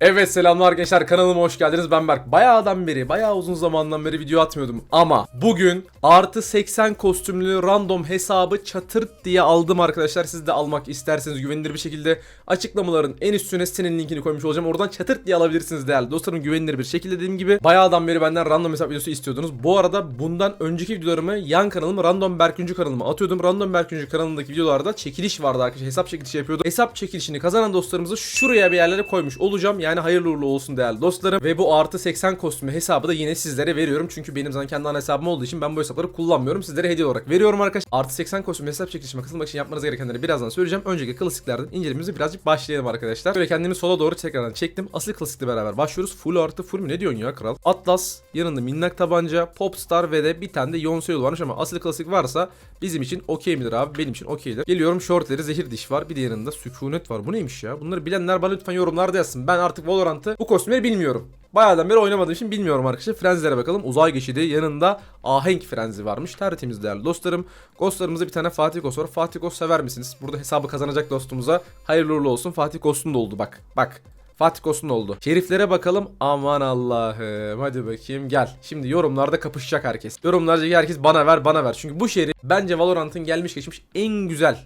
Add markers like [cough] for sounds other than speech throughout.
Evet selamlar gençler kanalıma hoş geldiniz ben Berk. Bayağıdan beri bayağı uzun zamandan beri video atmıyordum ama bugün artı 80 kostümlü random hesabı çatırt diye aldım arkadaşlar. Siz de almak isterseniz güvenilir bir şekilde açıklamaların en üstüne sitenin linkini koymuş olacağım. Oradan çatırt diye alabilirsiniz değerli dostlarım güvenilir bir şekilde dediğim gibi. Bayağıdan beri benden random hesap videosu istiyordunuz. Bu arada bundan önceki videolarımı yan kanalımı Random Berküncü kanalıma atıyordum. Random Berküncü kanalındaki videolarda çekiliş vardı arkadaşlar. Hesap çekilişi yapıyordum. Hesap çekilişini kazanan dostlarımızı şuraya bir yerlere koymuş olacağım. Yani hayırlı uğurlu olsun değerli dostlarım. Ve bu artı 80 kostümü hesabı da yine sizlere veriyorum. Çünkü benim zaten kendi hesabım olduğu için ben bu hesapları kullanmıyorum. Sizlere hediye olarak veriyorum arkadaşlar. Artı 80 kostümü hesap çekilişime katılmak için yapmanız gerekenleri birazdan söyleyeceğim. Önceki klasiklerden incelememize birazcık başlayalım arkadaşlar. Böyle kendimi sola doğru tekrardan çektim. Asıl klasikle beraber başlıyoruz. Full artı full mü ne diyorsun ya kral? Atlas, yanında minnak tabanca, Popstar ve de bir tane de Yonsei yolu varmış ama asıl klasik varsa bizim için okey midir abi? Benim için okeydir. Geliyorum shortleri zehir diş var. Bir de yanında sükunet var. Bu neymiş ya? Bunları bilenler bana lütfen yorumlarda yazsın. Ben artık Valorant'ı bu kostümleri bilmiyorum. Bayağıdan beri oynamadığım için bilmiyorum arkadaşlar. Frenzilere bakalım. Uzay geçidi yanında ahenk frenzi varmış. Tertemiz değerli dostlarım. Ghostlarımızda bir tane Fatih Ghost var. Fatih Ghost sever misiniz? Burada hesabı kazanacak dostumuza hayırlı uğurlu olsun. Fatih Ghost'un da oldu bak. Bak. Fatih Ghost'un oldu. Şeriflere bakalım. Aman Allah'ım. Hadi bakayım gel. Şimdi yorumlarda kapışacak herkes. Yorumlardaki herkes bana ver bana ver. Çünkü bu şerif bence Valorant'ın gelmiş geçmiş en güzel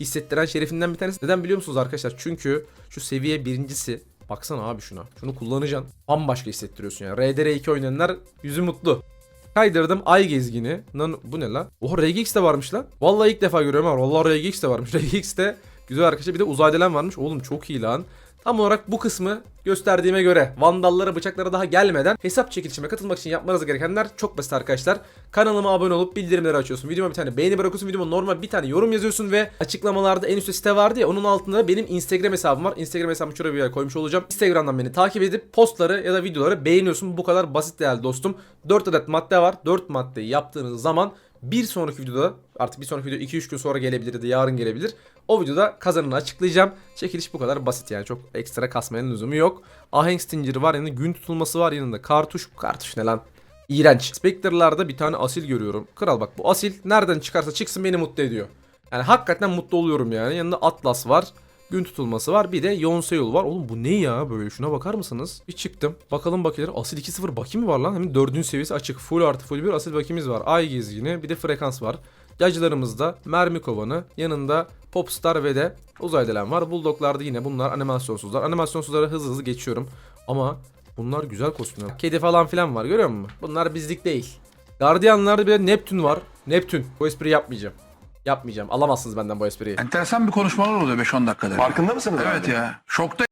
hissettiren şerifinden bir tanesi. Neden biliyor musunuz arkadaşlar? Çünkü şu seviye birincisi Baksana abi şuna. Şunu kullanacaksın. Bambaşka hissettiriyorsun ya. RDR2 oynayanlar yüzü mutlu. Kaydırdım Ay Gezgini. Lan bu ne lan? Oha RGX de varmış lan. Vallahi ilk defa görüyorum ha. Vallahi RGX de varmış. [laughs] RGX de güzel arkadaşlar. Bir de uzay delen varmış. Oğlum çok iyi lan. Tam olarak bu kısmı gösterdiğime göre vandallara bıçaklara daha gelmeden hesap çekilişime katılmak için yapmanız gerekenler çok basit arkadaşlar. Kanalıma abone olup bildirimleri açıyorsun. Videoma bir tane beğeni bırakıyorsun. Videoma normal bir tane yorum yazıyorsun ve açıklamalarda en üstte site vardı ya onun altında benim Instagram hesabım var. Instagram hesabımı şuraya bir yere koymuş olacağım. Instagram'dan beni takip edip postları ya da videoları beğeniyorsun. Bu kadar basit değerli dostum. 4 adet madde var. 4 maddeyi yaptığınız zaman bir sonraki videoda artık bir sonraki video 2-3 gün sonra gelebilir ya da yarın gelebilir. O videoda kazanını açıklayacağım. Çekiliş bu kadar basit yani çok ekstra kasmanın lüzumu yok. Ahenk Stinger'ı var yanında gün tutulması var yanında kartuş. Kartuş ne lan? İğrenç. Spectre'larda bir tane asil görüyorum. Kral bak bu asil nereden çıkarsa çıksın beni mutlu ediyor. Yani hakikaten mutlu oluyorum yani. Yanında Atlas var. Gün tutulması var. Bir de Yonsei var. Oğlum bu ne ya böyle? Şuna bakar mısınız? Bir çıktım. Bakalım bakayım. Asil 2-0 bakayım var lan. Hem 4. seviyesi açık. Full artı full bir asil bakimiz var. Ay gezgini. Bir de frekans var. Yacılarımızda mermi kovanı. Yanında Popstar ve de uzay delen var. Bulldoglarda yine bunlar animasyonsuzlar. Animasyonsuzlara hızlı hızlı geçiyorum. Ama bunlar güzel kostümler. Kedi falan filan var görüyor musun? Bunlar bizlik değil. Gardiyanlarda bir de Neptün var. Neptün. Bu espri yapmayacağım. Yapmayacağım. Alamazsınız benden bu espriyi. Enteresan bir konuşmalar oluyor 5-10 dakikada. Farkında mısınız? Evet abi? ya. Şokta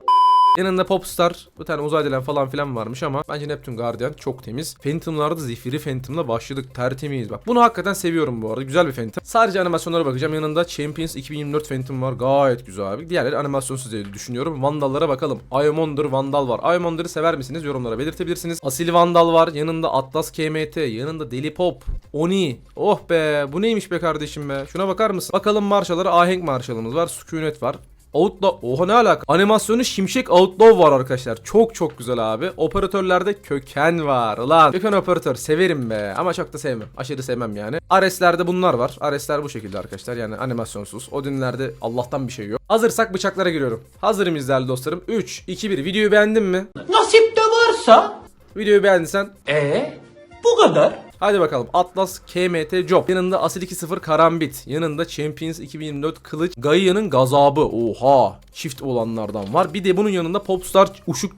Yanında Popstar, bir tane uzay delen falan filan varmış ama bence Neptune Guardian çok temiz. Phantom'larda zifiri Phantom'la başladık. Tertemiz bak. Bunu hakikaten seviyorum bu arada. Güzel bir Phantom. Sadece animasyonlara bakacağım. Yanında Champions 2024 Phantom var. Gayet güzel abi. Diğerleri animasyonsuz diye düşünüyorum. Vandallara bakalım. Iomonder Vandal var. Iomonder'ı sever misiniz? Yorumlara belirtebilirsiniz. Asil Vandal var. Yanında Atlas KMT. Yanında Deli Pop. Oni. Oh be. Bu neymiş be kardeşim be. Şuna bakar mısın? Bakalım marşaları. Ahenk marşalımız var. Sükunet var. Outlaw. Oha ne alaka? Animasyonu Şimşek Outlaw var arkadaşlar. Çok çok güzel abi. Operatörlerde köken var. Ulan köken operatör severim be. Ama çok da sevmem. Aşırı sevmem yani. Ares'lerde bunlar var. Ares'ler bu şekilde arkadaşlar. Yani animasyonsuz. Odin'lerde Allah'tan bir şey yok. Hazırsak bıçaklara giriyorum. Hazırım izlerli dostlarım. 3, 2, 1. Videoyu beğendin mi? Nasip de varsa Videoyu beğendiysen ee bu kadar. Hadi bakalım. Atlas KMT Job. Yanında Asil 2-0 Karambit. Yanında Champions 2024 Kılıç. Gaia'nın gazabı. Oha. Çift olanlardan var. Bir de bunun yanında Popstar Uşuk.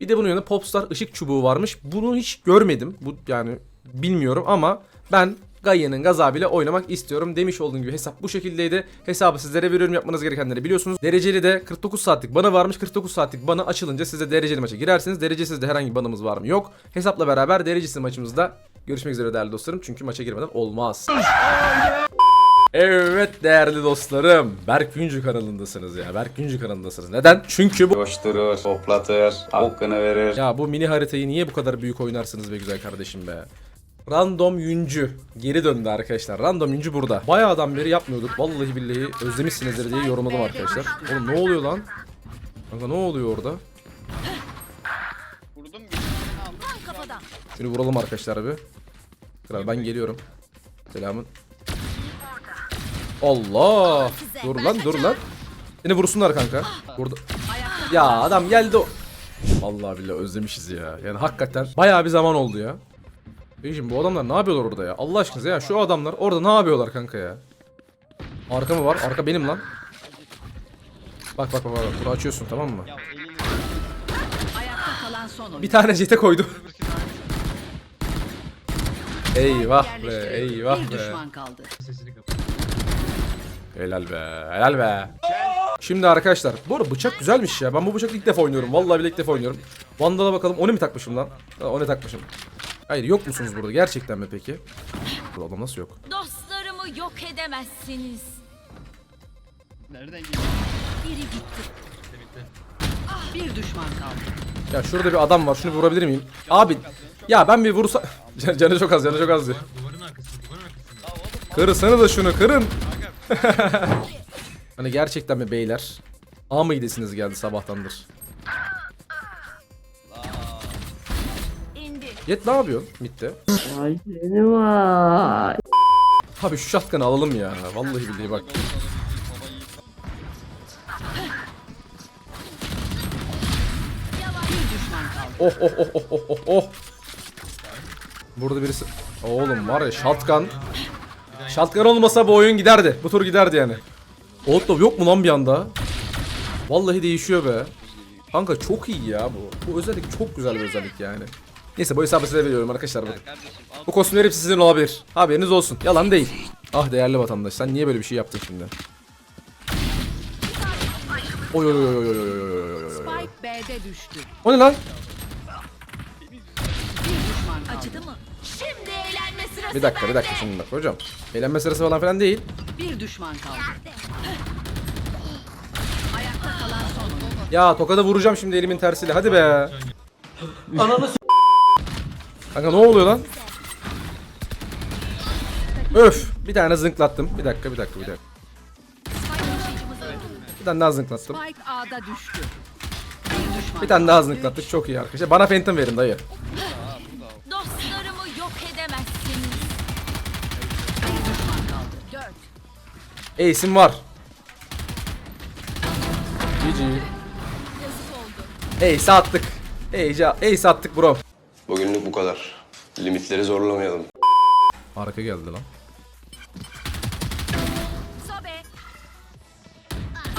bir de bunun yanında Popstar ışık çubuğu varmış. Bunu hiç görmedim. Bu yani bilmiyorum ama ben Gaia'nın gazabıyla oynamak istiyorum. Demiş olduğum gibi hesap bu şekildeydi. Hesabı sizlere veriyorum yapmanız gerekenleri biliyorsunuz. Dereceli de 49 saatlik bana varmış. 49 saatlik bana açılınca siz de dereceli maça girersiniz. Derecesiz de herhangi bir banımız var mı? Yok. Hesapla beraber derecesiz maçımızda görüşmek üzere değerli dostlarım. Çünkü maça girmeden olmaz. Evet değerli dostlarım. Berk Güncü kanalındasınız ya. Berk Güncü kanalındasınız. Neden? Çünkü bu... Coşturur, hoplatır, hakkını verir. Ya bu mini haritayı niye bu kadar büyük oynarsınız be güzel kardeşim be. Random Yüncü geri döndü arkadaşlar. Random Yüncü burada. Bayağıdan beri yapmıyorduk. Vallahi billahi özlemişsinizdir diye yorumladım arkadaşlar. Oğlum ne oluyor lan? Kanka ne oluyor orada? Şunu vuralım arkadaşlar bir. Kral ben geliyorum. Selamın. Allah! Dur lan dur lan. Seni vursunlar kanka. Burada. Ya adam geldi o. Vallahi billahi özlemişiz ya. Yani hakikaten bayağı bir zaman oldu ya. Beyciğim bu adamlar ne yapıyorlar orada ya? Allah aşkına ya şu adamlar orada ne yapıyorlar kanka ya? Arka mı var? Arka benim lan. Bak bak bak bak. Bunu açıyorsun tamam mı? Bir tane jete koydu. [laughs] Eyvah be, eyvah be. Helal be, helal be. Şimdi arkadaşlar, bu bıçak güzelmiş ya. Ben bu bıçakla ilk defa oynuyorum. Vallahi bile ilk defa oynuyorum. Vandal'a bakalım. Onu mu takmışım lan? Ha, onu takmışım. Hayır, yok musunuz burada? Gerçekten mi peki? Bu adam nasıl yok? Dostlarımı yok edemezsiniz. Nereden geliyor? Biri gitti. Bir düşman kaldı. Ya şurada bir adam var. Şunu bir vurabilir miyim? Abi, ya ben bir vursa... [laughs] Can- canı çok az, canı çok az diyor. Duvarın arkasında, duvarın arkasında. Kırısana da şunu, kırın. [laughs] hani gerçekten mi beyler? A mı gidesiniz geldi sabahtandır? Yet ne yapıyor? Bitti. Ay seni var. Abi şu şatkanı alalım ya. Vallahi billahi bak. Oh oh oh oh oh oh oh. Burada birisi... Oğlum var ya shotgun. Shotgun olmasa bu oyun giderdi. Bu tur giderdi yani. Outlaw yok mu lan bir anda? Vallahi değişiyor be. Kanka çok iyi ya bu. Bu özellik çok güzel bir özellik yani. Neyse bu hesabı size veriyorum arkadaşlar. Bu, bu kostümler hepsi sizin olabilir. Haberiniz olsun. Yalan değil. Ah değerli vatandaş sen niye böyle bir şey yaptın şimdi? Oy oy oy oy oy oy oy oy oy oy. Spike B'de düştü. O ne lan? Bir düşman kaldı. Acıdı mı? Şimdi eğlenme sırası Bir dakika bir dakika şimdi bak hocam. Eğlenme sırası falan filan değil. Bir düşman kaldı. Ayakta kalan son oyun. Ya tokada vuracağım şimdi elimin tersiyle hadi be. Ananı s- Kanka ne oluyor lan? Öf bir tane zınklattım. Bir dakika bir dakika bir dakika. Bir tane daha zınklattım. Spike A'da düştü. Bir düşman Bir tane daha zınklattık çok iyi arkadaşlar. Bana phantom verin dayı. Dostlarımı yok edemezsiniz. Bir düşman kaldı. Dört. Ace'im var. GG. Yazık oldu. Ace attık. Ace, ace attık bro. Bugünlük bu kadar. Limitleri zorlamayalım. Arka geldi lan. Sobe.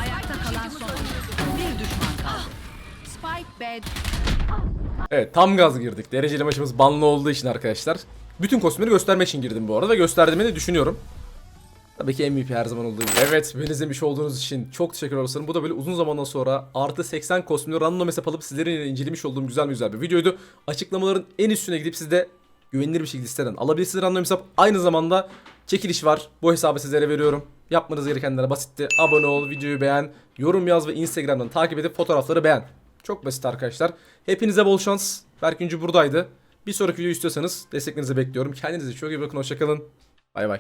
Ayakta kalan son. Bir düşman kaldı. Spike B Evet tam gaz girdik. Dereceli maçımız banlı olduğu için arkadaşlar. Bütün kostümleri göstermek için girdim bu arada ve gösterdiğimi de düşünüyorum. Tabii ki MVP her zaman olduğu gibi. Evet beni izlemiş olduğunuz için çok teşekkür ederim. Bu da böyle uzun zamandan sonra artı 80 kostümleri random hesap alıp sizlerin incelemiş olduğum güzel güzel bir videoydu. Açıklamaların en üstüne gidip siz de güvenilir bir şekilde siteden alabilirsiniz random hesap. Aynı zamanda çekiliş var. Bu hesabı sizlere veriyorum. Yapmanız gerekenler basitti. Abone ol, videoyu beğen, yorum yaz ve Instagram'dan takip edip fotoğrafları beğen. Çok basit arkadaşlar. Hepinize bol şans. Berk Üncü buradaydı. Bir sonraki video istiyorsanız desteklerinizi bekliyorum. Kendinize çok iyi bakın. Hoşçakalın. Bay bay.